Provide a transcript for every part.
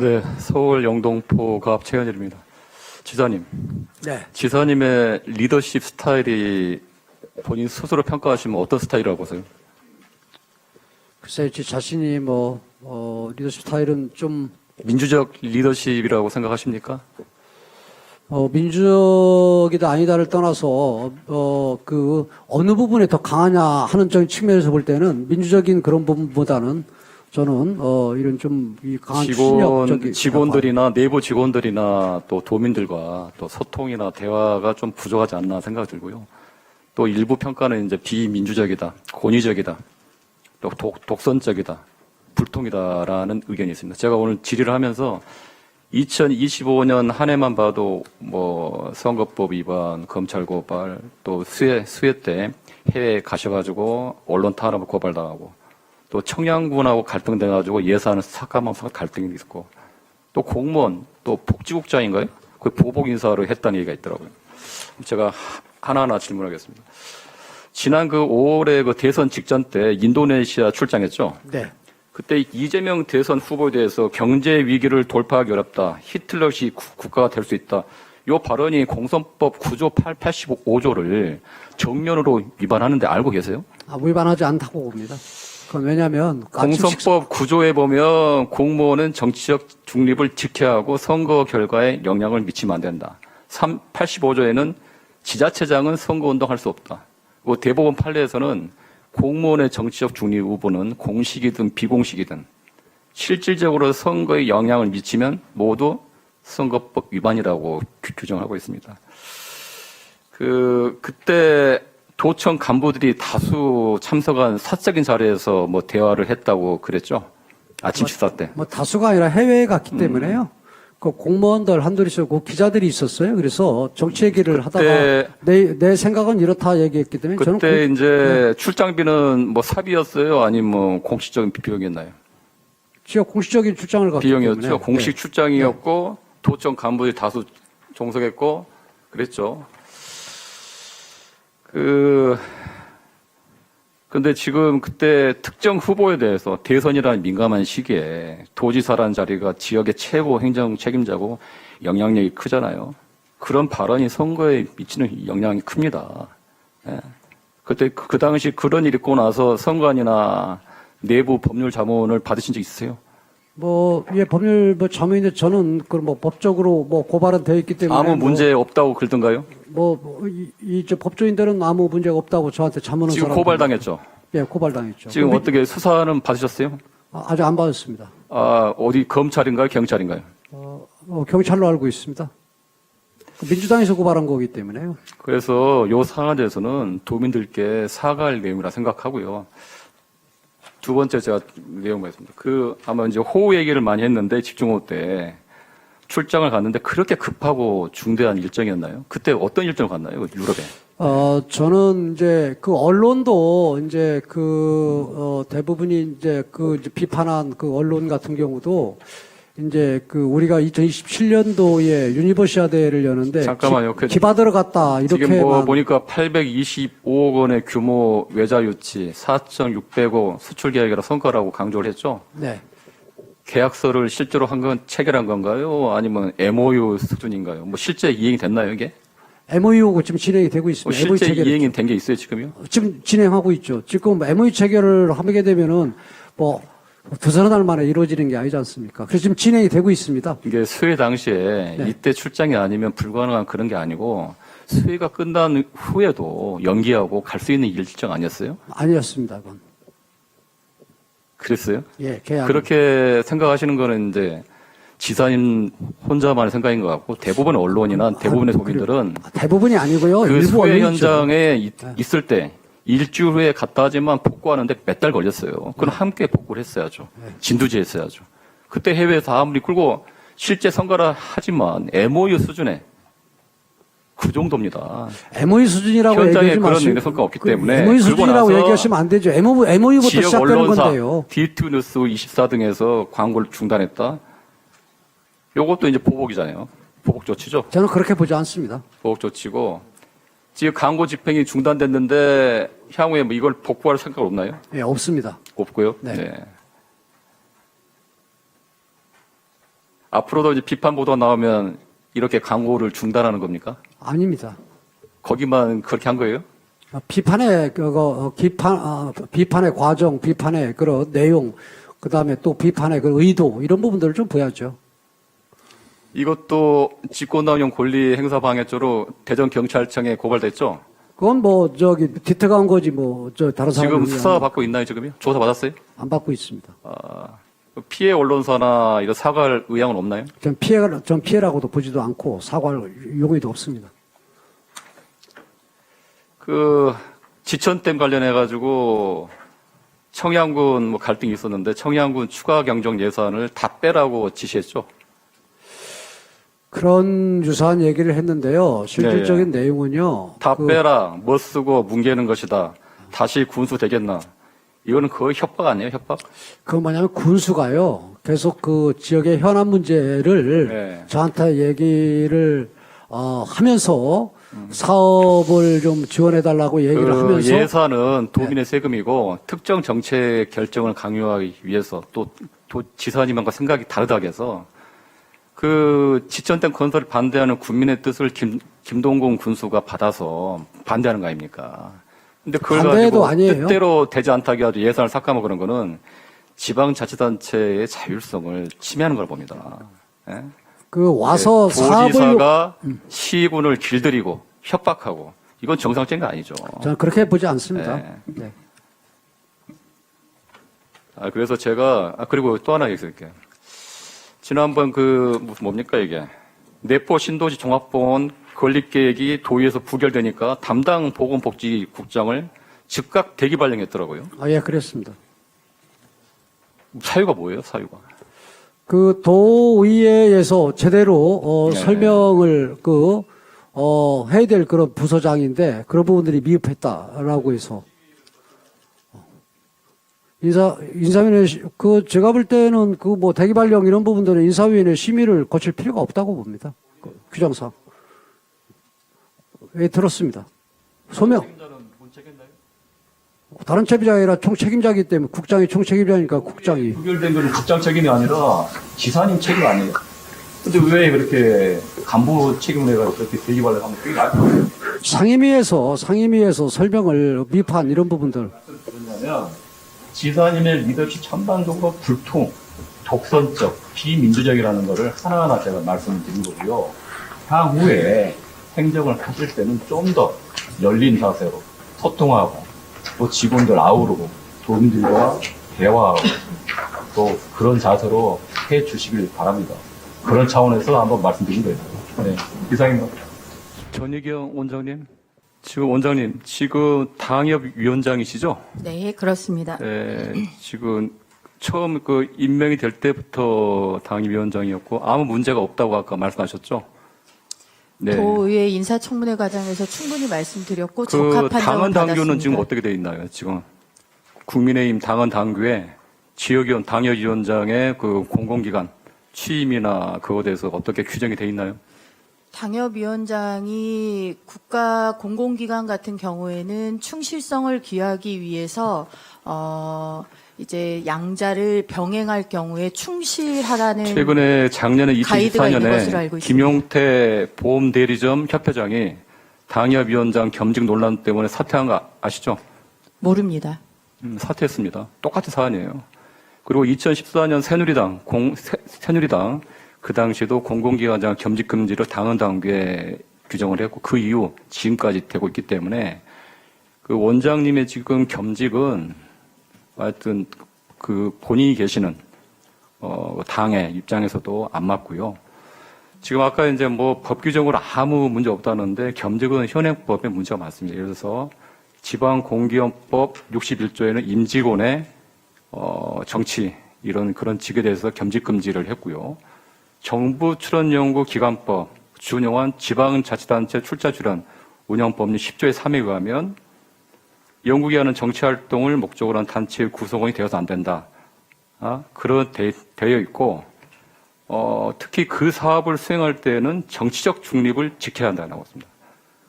네, 서울 영동포 가압 최현일입니다. 지사님, 네. 지사님의 리더십 스타일이 본인 스스로 평가하시면 어떤 스타일이라고 보세요? 글쎄, 제 자신이 뭐, 어, 리더십 스타일은 좀, 민주적 리더십이라고 생각하십니까? 어, 민주적이다 아니다를 떠나서, 어, 그, 어느 부분에 더 강하냐 하는 적인 측면에서 볼 때는 민주적인 그런 부분보다는 저는, 어, 이런 좀, 이 강한 직원. 직원들이나 내부 직원들이나 또 도민들과 또 소통이나 대화가 좀 부족하지 않나 생각이 들고요. 또 일부 평가는 이제 비민주적이다, 권위적이다, 또 독, 독선적이다, 불통이다라는 의견이 있습니다. 제가 오늘 질의를 하면서 2025년 한 해만 봐도 뭐 선거법 위반, 검찰 고발, 또 수해 수해 때 해외 가셔가지고 언론 탄압 고발당하고 또 청양군하고 갈등돼가지고 예산을 삭감하면서 갈등이 있었고 또 공무원 또 복지국장인가요? 그 보복 인사를 했다는 얘기가 있더라고요. 제가 하- 하나하나 질문하겠습니다. 지난 그 5월에 그 대선 직전 때 인도네시아 출장했죠. 네. 그때 이재명 대선 후보에 대해서 경제 위기를 돌파하기 어렵다. 히틀러시 구- 국가가 될 수 있다. 이 발언이 공선법 9조 8, 85조를 정면으로 위반하는데 알고 계세요? 아, 위반하지 않다고 봅니다. 그건 식사- 공선법 9조에 보면 공무원은 정치적 중립을 지켜야 하고 선거 결과에 영향을 미치면 안 된다. 3, 85조에는 지자체장은 선거운동할 수 없다. 그 대법원 판례에서는 공무원의 정치적 중립 의무는 공식이든 비공식이든 실질적으로 선거에 영향을 미치면 모두 선거법 위반이라고 규- 규정하고 있습니다. 그 그때 도청 간부들이 다수 참석한 사적인 자리에서 뭐 대화를 했다고 그랬죠. 아침 식사 때. 뭐 다수가 아니라 해외에 갔기 때문에요. 그 공무원들 한둘이서 그 기자들이 있었어요. 그래서 정치 얘기를 하다가 내, 내 생각은 이렇다 얘기했기 때문에 저는 그때 그- 이제 출장비는 뭐 사비였어요, 아니면 뭐 공식적인 비용이었나요? 지역 공식적인 출장을 갔기 비용이었죠. 때문에 공식 네. 출장이었고 도청 간부들이 다수 종석했고 그랬죠. 그 근데 지금 그때 특정 후보에 대해서 대선이라는 민감한 시기에 도지사라는 자리가 지역의 최고 행정 책임자고 영향력이 크잖아요. 그런 발언이 선거에 미치는 영향이 큽니다. 예. 그때 그, 그 당시 그런 일이 있고 나서 선관이나 내부 법률 자문을 받으신 적 있으세요? 뭐, 예, 법률 뭐 자문인데 저는 그뭐 법적으로 뭐 고발은 되어 있기 때문에 아무 문제 없다고 그러던가요? 뭐, 뭐 이, 이저 법조인들은 아무 문제가 없다고 저한테 자문은 지금 사람 고발 당했죠. 예, 고발 당했죠. 지금 그 미- 어떻게 수사는 받으셨어요? 아, 아직 안 받았습니다. 아, 어디 검찰인가요? 경찰인가요? 어, 어, 경찰로 알고 있습니다. 그 민주당에서 고발한 거기 때문에요. 그래서 요 사안에 대해서는 도민들께 사과할 내용이라 생각하고요. 두 번째 제가 내용 말씀드립니다. 그 아마 이제 호우 얘기를 많이 했는데 집중호우 때 출장을 갔는데 그렇게 급하고 중대한 일정이었나요? 그때 어떤 일정을 갔나요? 유럽에. 어, 저는 이제 그 언론도 이제 그, 어, 대부분이 이제 그 이제 비판한 그 언론 같은 경우도 이제 그 우리가 2027년도에 유니버시아대를 여는데 잠깐만요. 그- 기, 받으러 갔다 지금 이렇게만 뭐 보니까 825억 원의 규모 외자 유치, 4,600억 수출 계획이라 성과라고 강조를 했죠. 네. 계약서를 실제로 한 건 체결한 건가요? 아니면 MOU 수준인가요? 뭐 실제 이행이 됐나요, 이게? MOU 지금 진행이 되고 뭐 있습니다. MOU 실제 체결 이행이 된 게 있어요, 지금요? 지금 진행하고 있죠. 지금 MOU 체결을 하게 되면은 뭐 달 만에 이루어지는 게 아니지 않습니까? 그래서 지금 진행이 되고 있습니다. 이게 수해 당시에 네. 이때 출장이 아니면 불가능한 그런 게 아니고 수해가 끝난 후에도 연기하고 갈 수 있는 일정 아니었어요? 아니었습니다. 그건. 그랬어요? 예, 계약. 그렇게 생각하시는 거는 이제 지사님 혼자만의 생각인 것 같고 대부분의 언론이나 대부분의 아, 도민들은 대부분이 아니고요. 그 일부 수해 현장에 있, 네. 있을 때 일주일 후에 갔다 하지만 복구하는데 몇 달 걸렸어요. 네. 그럼 함께 복구를 했어야죠. 진두지 했어야죠. 그때 해외에서 아무리 끌고 실제 선거라 하지만 MOU 수준에 그 정도입니다. MOU 수준이라고 현장에 얘기하지 그런 마시고 성과 없기 그 때문에 MOU 그러고 수준이라고 나서 얘기하시면 안 되죠. MOU, MOU부터 지역 시작되는 언론사 건데요. D2 뉴스 24 등에서 광고를 중단했다. 요것도 이제 보복이잖아요. 보복 조치죠. 저는 그렇게 보지 않습니다. 보복 조치고 지금 광고 집행이 중단됐는데 향후에 뭐 이걸 복구할 생각 없나요? 예, 없습니다. 없고요. 네. 앞으로도 이제 비판 보도 나오면 이렇게 광고를 중단하는 겁니까? 아닙니다. 거기만 그렇게 한 거예요? 어, 비판의 그거 어, 비판 어, 비판의 과정, 비판의 그런 내용, 그 다음에 또 비판의 그 의도 이런 부분들을 좀 보야죠. 이것도 직권남용 권리 행사 방해죄로 대전 경찰청에 고발됐죠? 그건 뭐 저기 뒤태가한 거지 뭐 저 다른 지금 사람들 수사 받고 있나요, 지금요? 조사 받았어요? 안 받고 있습니다. 아, 피해 언론사나 이거 사과할 의향은 없나요? 전 피해가 전 피해라고도 보지도 않고 사과할 용의도 없습니다. 그 지천댐 관련해 가지고 청양군 뭐 갈등이 있었는데 청양군 추가 경정 예산을 다 빼라고 지시했죠. 그런 유사한 얘기를 했는데요. 실질적인 내용은요. 다 그 빼라, 뭐 쓰고 뭉개는 것이다. 다시 군수 되겠나? 이거는 거의 협박 아니에요, 협박? 그 뭐냐면 군수가요. 계속 그 지역의 현안 문제를 네. 저한테 얘기를 어, 하면서 사업을 좀 지원해 달라고 얘기를 그 하면서 네. 예산은 도민의 세금이고 특정 정책 결정을 강요하기 위해서 또, 또 지사님과 생각이 다르다고 해서 그 지천댐 건설을 반대하는 국민의 뜻을 김, 김동공 군수가 받아서 반대하는 거 아닙니까? 근데 그걸 반대도 가지고 아니에요. 뜻대로 되지 않다고 해가지고 예산을 삭감하고 그런 거는 지방자치단체의 자율성을 침해하는 걸 봅니다. 예? 그 와서 네, 사업을 도지사가 시군을 길들이고 협박하고 이건 정상적인 거 아니죠. 저는 그렇게 보지 않습니다. 네. 네. 아, 그래서 제가, 아, 그리고 또 하나 얘기할게요. 지난번 그, 무슨 뭡니까, 이게. 내포 신도시 종합보건 건립계획이 도의에서 부결되니까 담당 보건복지국장을 즉각 대기 발령했더라고요. 아, 예, 그랬습니다. 사유가 뭐예요, 사유가? 그 도의회에서 제대로 어, 네. 설명을 그 어, 해야 될 그런 부서장인데 그런 부분들이 미흡했다라고 해서 인사 인사위원회 시- 그 제가 볼 때는 그 뭐 대기 발령 이런 부분들은 인사위원회 심의를 거칠 필요가 없다고 봅니다. 그 규정상 예 들었습니다. 소명 다른 책임자가 아니라 총책임자이기 때문에 국장이 총책임자니까 국장이 부결된 건 국장 책임이 아니라 지사님 책임 아니에요. 근데 왜 그렇게 간부 책임을 해가지고 그렇게 대기 발령하면 그게 나요? 상임위에서 상임위에서 설명을 미판 이런 부분들 그러냐면 지사님의 리더십 전반적으로 불통, 독선적, 비민주적이라는 것을 하나하나 제가 말씀을 드린 거고요. 향후에 행정을 하실 때는 좀 더 열린 자세로 소통하고 또 직원들 아우르고 도민들과 대화하고 또 그런 자세로 해 주시길 바랍니다. 그런 차원에서 한번 말씀드린 거예요. 네. 이상입니다. 전희경 원장님. 지금 원장님, 지금 당협위원장이시죠? 네, 그렇습니다. 네, 지금 처음 그 임명이 될 때부터 당위원장이었고 아무 문제가 없다고 아까 말씀하셨죠? 네. 도의회 인사청문회 과정에서 충분히 말씀드렸고 그 적합한 당헌 당규는. 지금 어떻게 돼 있나요? 지금 국민의힘 당헌 당규에 지역위원 당협위원장의 그 공공기관 취임이나 그거에 대해서 어떻게 규정이 돼 있나요? 당협위원장이 국가 공공기관 같은 경우에는 충실성을 기하기 위해서 어 이제 양자를 병행할 경우에 충실하라는 최근에 작년에 네. 가이드가 있는 것으로 2024년에 알고 있습니다. 김용태 보험 대리점 협회장이 당협위원장 겸직 논란 때문에 사퇴한 거 아시죠? 모릅니다. 음, 사퇴했습니다. 똑같은 사안이에요. 그리고 2014년 새누리당, 공, 새, 새누리당, 그 당시에도 공공기관장 겸직 금지를 당헌 당규에 규정을 했고, 그 이후 지금까지 되고 있기 때문에, 그 원장님의 지금 겸직은, 하여튼, 그 본인이 계시는, 어, 당의 입장에서도 안 맞고요. 지금 아까 이제 뭐 법 규정으로 아무 문제 없다는데 겸직은 현행법에 문제가 많습니다. 예를 들어서 지방공기업법 61조에는 임직원의 어, 정치 이런 그런 직에 대해서 겸직 금지를 했고요. 정부 출연 연구 기관법 준용한 지방자치단체 출자 출연 운영법률 10조의 3에 의하면 연구기관은 정치 활동을 목적으로 한 단체의 구성원이 되어서 안 된다. 아, 그런 되, 되어 있고 어, 특히 그 사업을 수행할 때는 정치적 중립을 지켜야 한다고 했습니다.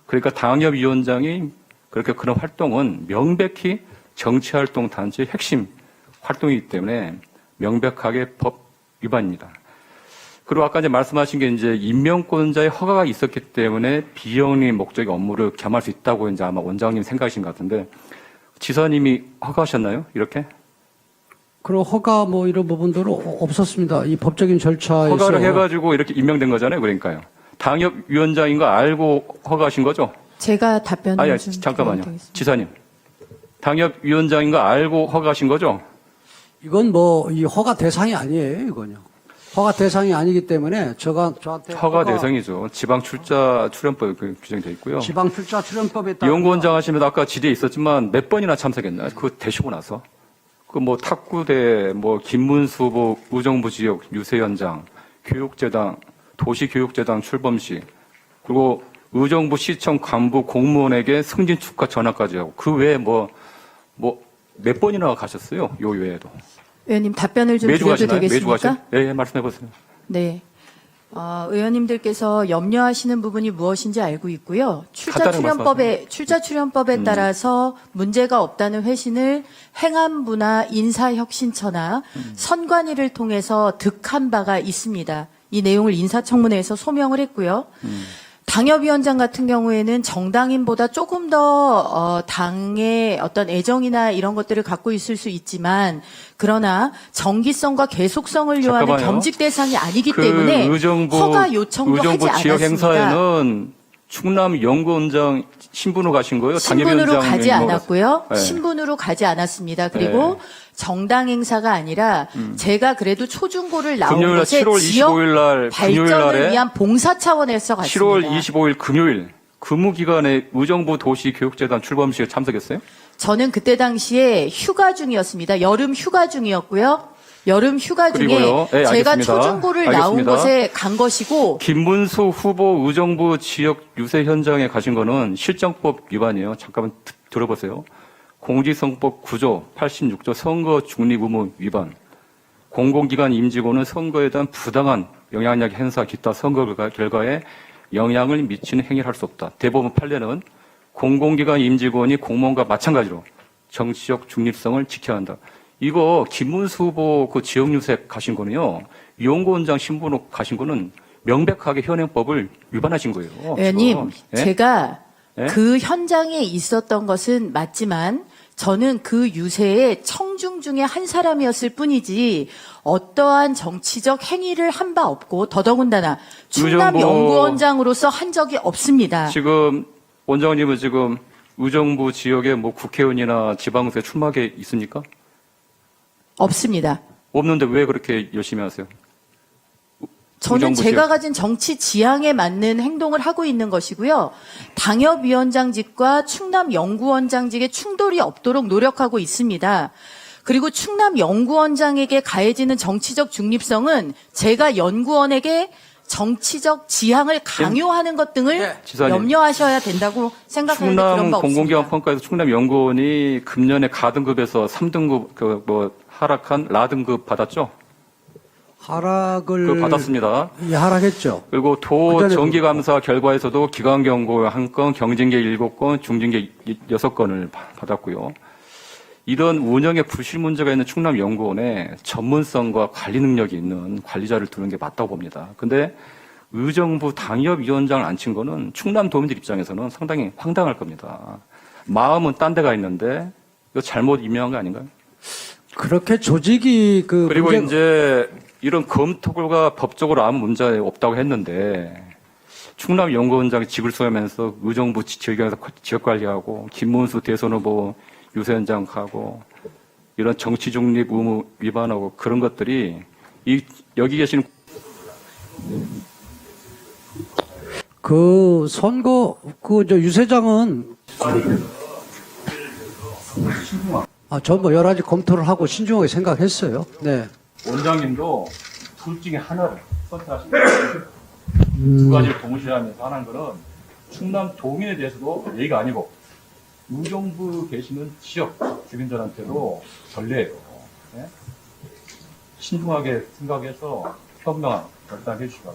그러니까 당협위원장이 그렇게 그런 활동은 명백히 정치활동 단체의 핵심 활동이기 때문에 명백하게 법 위반입니다. 그리고 아까 이제 말씀하신 게 이제 임명권자의 허가가 있었기 때문에 비영리 목적의 업무를 겸할 수 있다고 이제 아마 원장님 생각이신 것 같은데 지사님이 허가하셨나요? 이렇게 그리고 허가 뭐 이런 부분들은 어- 없었습니다. 이 법적인 절차에서 허가를 해가지고 이렇게 임명된 거잖아요. 그러니까요. 당협위원장인 거 알고 허가하신 거죠? 제가 답변을 아니, 좀 잠깐만요. 지사님. 당협위원장인 거 알고 허가하신 거죠? 이건 뭐 이 허가 대상이 아니에요, 이건요. 허가 대상이 아니기 때문에 저가 저한테 허가 대상이죠. 지방 출자 출연법에 그 규정되어 있고요. 지방 출자 출연법에 따라 연구원장 하시면 아까 지대에 있었지만 몇 번이나 참석했나요? 그거 되시고 나서. 그 뭐 탁구대, 뭐 김문수 후보 의정부 지역 유세현장, 교육재당, 도시교육재당 출범식, 그리고 의정부 시청 간부 공무원에게 승진 축하 전화까지 하고 그 외에 뭐, 뭐 몇 번이나 가셨어요? 요 외에도. 의원님 답변을 좀 매주 드려도 가시나요? 매주 되겠습니까? 가세요? 예, 예, 말씀해 보세요. 네. 어, 의원님들께서 염려하시는 부분이 무엇인지 알고 있고요. 출자 간단하게 출연법에 출자 출연법에 음. 따라서 문제가 없다는 회신을 행안부나 인사혁신처나 음. 선관위를 통해서 득한 바가 있습니다. 이 내용을 인사청문회에서 소명을 했고요. 음. 당협위원장 같은 경우에는 정당인보다 조금 더 어, 당의 어떤 애정이나 이런 것들을 갖고 있을 수 있지만 그러나 정기성과 계속성을 요하는 잠깐만요. 겸직 대상이 아니기 그 때문에 의정부 허가 요청도 의정부 하지 지역 않았습니다. 행사에는 충남 연구원장 신분으로 가신 거예요? 신분으로 당협위원장 가지 뭐- 않았고요. 네. 신분으로 가지 않았습니다. 그리고 네. 정당 행사가 아니라 제가 그래도 초중고를 나온 금요일 날 곳에 7월 지역 25일 날 금요일 발전을 날에 위한 봉사 차원에서 갔습니다. 7월 25일 금요일 근무 기간에 의정부 도시 교육재단 출범식에 참석했어요? 저는 그때 당시에 휴가 중이었습니다. 여름 휴가 중이었고요. 여름 휴가 중에 그리고요. 네, 제가 알겠습니다. 초중고를 나온 알겠습니다. 곳에 간 것이고 김문수 후보 의정부 지역 유세 현장에 가신 거는 실정법 위반이에요. 잠깐만 드- 들어보세요. 공직선거법 9조 86조 선거 중립 의무 위반. 공공기관 임직원은 선거에 대한 부당한 영향력 행사 기타 선거 결과- 결과에 영향을 미치는 행위를 할 수 없다. 대법원 판례는 공공기관 임직원이 공무원과 마찬가지로 정치적 중립성을 지켜야 한다. 이거 김문수 후보 그 지역 유세 가신 거는요. 연구원장 신분으로 가신 거는 명백하게 현행법을 위반하신 거예요. 의원님. 예? 제가 예? 그 현장에 있었던 것은 맞지만 저는 그 유세의 청중 중에 한 사람이었을 뿐이지 어떠한 정치적 행위를 한 바 없고 더더군다나 충남 연구원장으로서 한 적이 없습니다. 지금 원장님은 지금 의정부 지역에 뭐 국회의원이나 지방세 출마하게 있습니까? 없습니다. 없는데 왜 그렇게 열심히 하세요? 저는 제가. 가진 정치 지향에 맞는 행동을 하고 있는 것이고요. 당협위원장직과 충남연구원장직에 충돌이 없도록 노력하고 있습니다. 그리고 충남연구원장에게 가해지는 정치적 중립성은 제가 연구원에게 정치적 지향을 강요하는 것 등을 네. 지사님. 염려하셔야 된다고 생각하는데 그런 충남 바 공공기관 없습니다. 평가에서 충남 연구원이 금년에 가등급에서 3등급 그 뭐 하락한 라등급 받았죠? 하락을 받았습니다. 예, 하락했죠. 그리고 도 정기감사 결과에서도 기관 경고 한 건, 경징계 7건, 중징계 6건을 받았고요. 이런 운영에 부실 문제가 있는 충남 연구원에 전문성과 관리 능력이 있는 관리자를 두는 게 맞다고 봅니다. 근데 의정부 당협위원장을 앉힌 거는 충남 도민들 입장에서는 상당히 황당할 겁니다. 마음은 딴 데가 있는데 이거 잘못 임명한 거 아닌가요? 그렇게 조직이 그 그리고 문제가- 이제 이런 검토가 법적으로 아무 문제 없다고 했는데 충남 연구원장이 직을 수행하면서 의정부 지- 지역에서 지역 관리하고 김문수 대선 후보 유세현장 가고 이런 정치 중립 의무 위반하고 그런 것들이 이 여기 계시는 그 선거 그 저 유세장은 아, 전 뭐 여러 가지 검토를 하고 신중하게 생각했어요. 네. 원장님도 둘 중에 하나를 선택하시면. 두 가지를 동시에 하면서 하는 거는 충남 도민에 대해서도 예의가 아니고 의정부 계시는 지역 주민들한테도 전례예요. 예? 신중하게 생각해서 현명한 결단해 바랍니다.